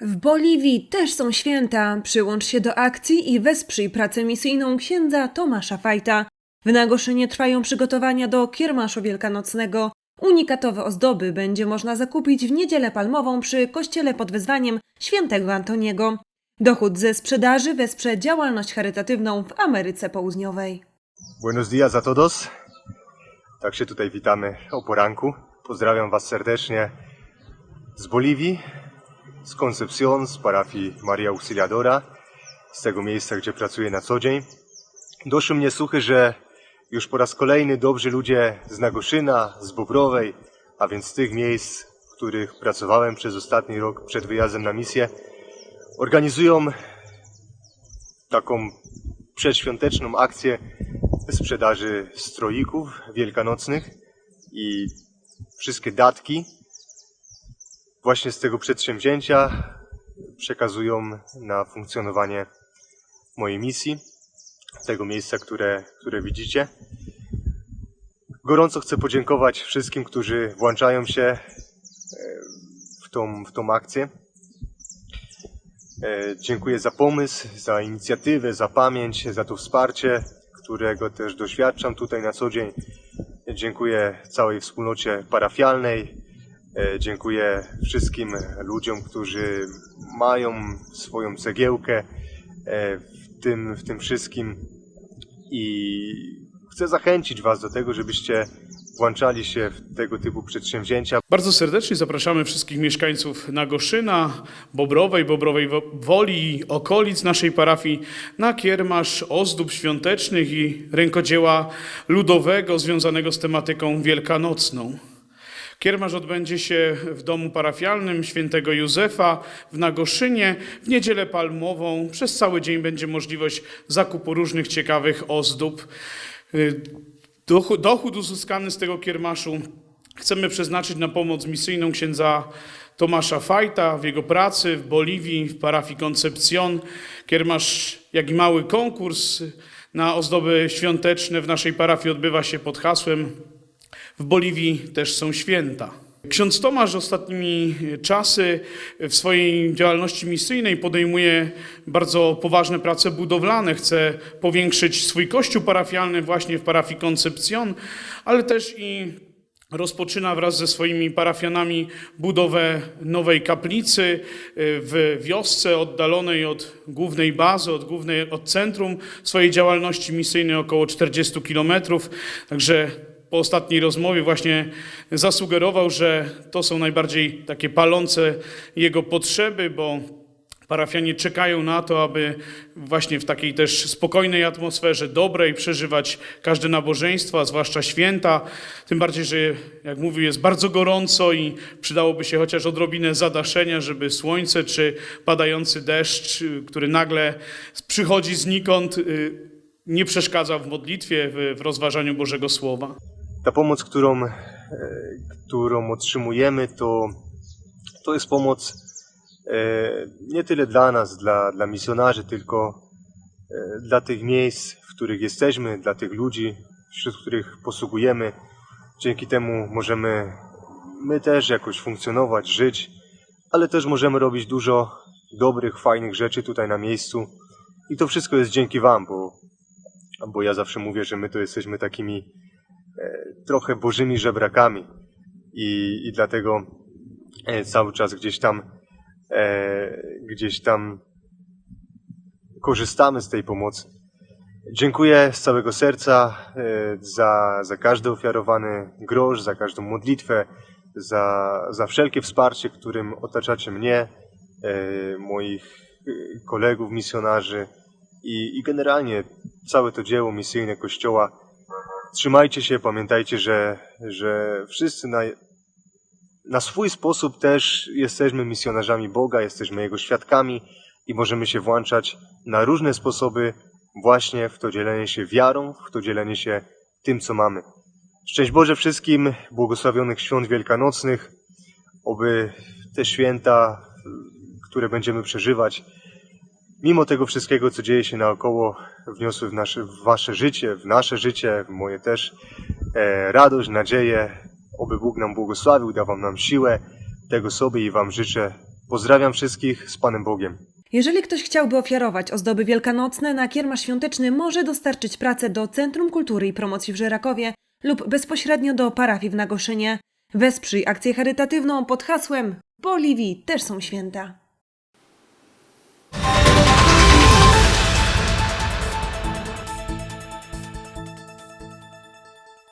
W Boliwii też są święta. Przyłącz się do akcji i wesprzyj pracę misyjną księdza Tomasza Fajta. W Nagoszynie trwają przygotowania do kiermaszu wielkanocnego. Unikatowe ozdoby będzie można zakupić w niedzielę palmową przy kościele pod wezwaniem świętego Antoniego. Dochód ze sprzedaży wesprze działalność charytatywną w Ameryce Południowej. Buenos dias a todos. Tak się tutaj witamy o poranku. Pozdrawiam Was serdecznie z Boliwii, z Concepción, z parafii Maria Auxiliadora, z tego miejsca, gdzie pracuję na co dzień. Doszły mnie słuchy, że już po raz kolejny dobrzy ludzie z Nagoszyna, z Bobrowej, a więc tych miejsc, w których pracowałem przez ostatni rok przed wyjazdem na misję, organizują taką przedświąteczną akcję sprzedaży stroików wielkanocnych i wszystkie datki właśnie z tego przedsięwzięcia przekazują na funkcjonowanie mojej misji, tego miejsca, które, które widzicie. Gorąco chcę podziękować wszystkim, którzy włączają się e, w tą, w tą akcję. E, Dziękuję za pomysł, za inicjatywę, za pamięć, za to wsparcie, którego też doświadczam tutaj na co dzień. Dziękuję całej wspólnocie parafialnej. E, Dziękuję wszystkim ludziom, którzy mają swoją cegiełkę e, w tym, w tym wszystkim i chcę zachęcić Was do tego, żebyście włączali się w tego typu przedsięwzięcia, Bardzo serdecznie zapraszamy wszystkich mieszkańców Nagoszyna, Bobrowej, Bobrowej Wo- Woli i okolic naszej parafii na kiermasz ozdób świątecznych i rękodzieła ludowego związanego z tematyką wielkanocną. Kiermasz odbędzie się w domu parafialnym świętego Józefa w Nagoszynie w niedzielę palmową. Przez cały dzień będzie możliwość zakupu różnych ciekawych ozdób. Y, Dochód, uzyskany z tego kiermaszu chcemy przeznaczyć na pomoc misyjną księdza Tomasza Fajta w jego pracy w Boliwii, w parafii Concepción. Kiermasz, jak i mały konkurs na ozdoby świąteczne w naszej parafii odbywa się pod hasłem w Boliwii też są święta. Ksiądz Tomasz ostatnimi czasy w swojej działalności misyjnej podejmuje bardzo poważne prace budowlane. Chce powiększyć swój kościół parafialny właśnie w parafii Concepción, ale też i rozpoczyna wraz ze swoimi parafianami budowę nowej kaplicy y, w wiosce oddalonej od głównej bazy, od, głównej, od centrum swojej działalności misyjnej około 40 kilometrów. Także po ostatniej rozmowie właśnie zasugerował, że to są najbardziej takie palące jego potrzeby, bo parafianie czekają na to, aby właśnie w takiej też spokojnej atmosferze, dobrej, przeżywać każde nabożeństwo, a zwłaszcza święta. Tym bardziej, że jak mówił, jest bardzo gorąco i przydałoby się chociaż odrobinę zadaszenia, żeby słońce czy padający deszcz, który nagle przychodzi znikąd, y, nie przeszkadzał w modlitwie, w rozważaniu Bożego Słowa. Ta pomoc, którą, e, którą otrzymujemy, to, to jest pomoc e, nie tyle dla nas, dla, dla misjonarzy, tylko e, dla tych miejsc, w których jesteśmy, dla tych ludzi, wśród których posługujemy. Dzięki temu możemy my też jakoś funkcjonować, żyć, ale też możemy robić dużo dobrych, fajnych rzeczy tutaj na miejscu. I to wszystko jest dzięki Wam, bo, bo ja zawsze mówię, że my to jesteśmy takimi trochę bożymi żebrakami i, i dlatego e, cały czas gdzieś tam e, gdzieś tam korzystamy z tej pomocy. Dziękuję z całego serca e, za, za każdy ofiarowany grosz, za każdą modlitwę, za, za wszelkie wsparcie, którym otaczacie mnie, moich kolegów misjonarzy i, i generalnie całe to dzieło misyjne Kościoła. Trzymajcie się, pamiętajcie, że, że wszyscy na, na swój sposób też jesteśmy misjonarzami Boga, jesteśmy Jego świadkami i możemy się włączać na różne sposoby właśnie w to dzielenie się wiarą, w to dzielenie się tym, co mamy. Szczęść Boże wszystkim, błogosławionych świąt wielkanocnych, oby te święta, które będziemy przeżywać, mimo tego wszystkiego, co dzieje się naokoło, wniosły w, nasze, w wasze życie, w nasze życie, w moje też, e, radość, nadzieję, oby Bóg nam błogosławił, dawał nam siłę. Tego sobie i wam życzę Pozdrawiam wszystkich z Panem Bogiem. Jeżeli ktoś chciałby ofiarować ozdoby wielkanocne na kiermasz świąteczny, może dostarczyć pracę do Centrum Kultury i Promocji w Żerakowie lub bezpośrednio do parafii w Nagoszynie. Wesprzyj akcję charytatywną pod hasłem Boliwii też są święta.